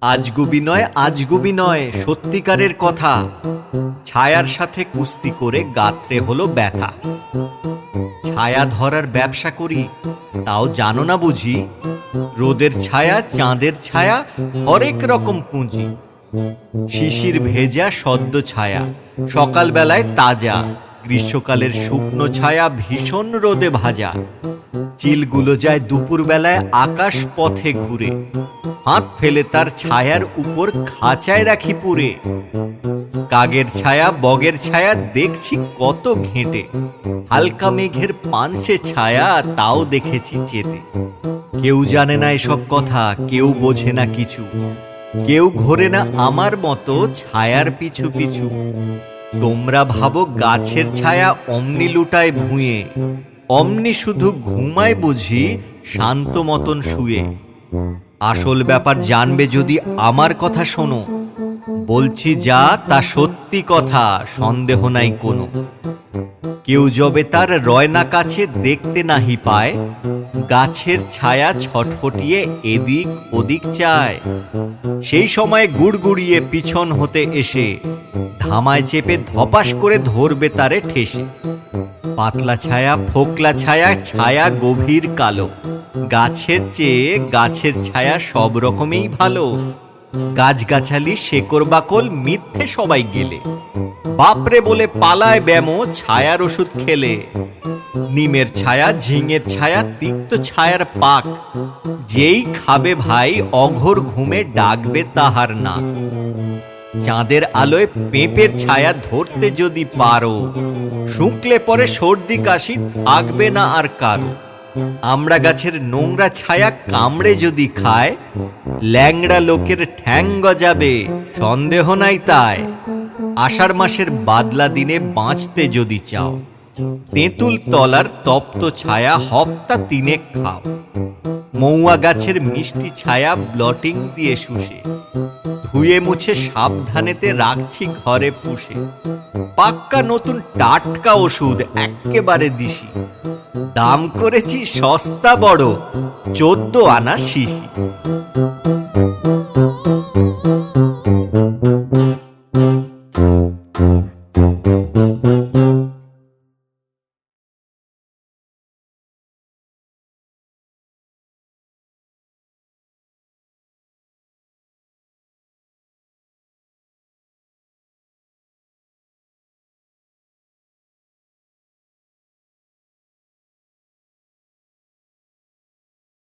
আজগুবি নয় আজগুবি নয়, সত্যিকারের কথা। ছায়ার সাথে কুস্তি করে গাত্রে হলো ব্যথা। ছায়া ধরার ব্যবসা করি, তাও জানো না বুঝি? রোদের ছায়া, চাঁদের ছায়া, হরেক রকম পুঁজি। শিশির ভেজা সদ্য ছায়া, সকালবেলায় তাজা, গ্রীষ্মকালের শুকনো ছায়া ভীষণ রোদে ভাজা। চিলগুলো যায় দুপুরবেলায় আকাশ পথে ঘুরে। হাত ফেলে তার ছায়ার উপর খাঁচায় রাখি পুরে। কাগের ছায়া, বগের ছায়া, দেখছি কত ঘেঁটে। হালকা মেঘের পানসে ছায়া, তাও দেখেছি চেতে। কেউ জানে না এসব কথা, কেউ বোঝে না কিছু। কেউ ঘোরে না আমার মতো ছায়ার পিছু পিছু। তোমরা ভাবো গাছের ছায়া অমনি লুটায় ভুঁয়ে। অমনি শুধু ঘুমায় বুঝি শান্ত মতন শুয়ে। আসল ব্যাপার জানবে যদি আমার কথা শোনো। বলছি যা তা সত্যি কথা, সন্দেহ নাই কোনো। কেউ যবে তার রয়না কাছে দেখতে নাহি পায়, গাছের ছায়া ছটফটিয়ে এদিক ওদিক চায়। সেই সময় গুড়গুড়িয়ে পিছন হতে এসে, ধামায় চেপে ধপাস করে ধরবে তারে ঠেসে। পাতলা ছায়া, ফোকলা ছায়া ছায়া গভীর কালো। গাছের চেয়ে গাছের ছায়া সব রকমেই ভালো। গাছগাছালি, শেকড় বাকল, মিথ্যে সবাই গেলে। বাপরে বলে পালায় ব্যামো, ছায়ার ওষুধ খেলে। নিমের ছায়া, ঝিঙের ছায়া, তিক্ত ছায়ার পাক। যেই খাবে ভাই, অঘোর ঘুমে ডাকবে তাহার না চাঁদের আলোয় পেঁপের ছায়া ধরতে যদি পারো, শুকলে পরে সর্দি কাশি থাকবে না আর কারও। আমরা গাছের নোংরা ছায়া কামড়ে যদি খায়, ল্যাংড়া লোকের ঠ্যাং গজাবে, সন্দেহ নাই তাই। আষাঢ় মাসের বাদলা দিনে বাঁচতে যদি চাও, তেঁতুল তলার তপ্ত ছায়া হপ্তা তিনে খাও। মৌয়া গাছের মিষ্টি ছায়া ব্লটিং দিয়ে শুষে। ধুয়ে মুছে সাবধানেতে রাখছি ঘরে পুষে। পাক্কা নতুন টাটকা ওষুধ একেবারে দিশি। দাম করেছি সস্তা বড়, চোদ্দ আনা শিশি।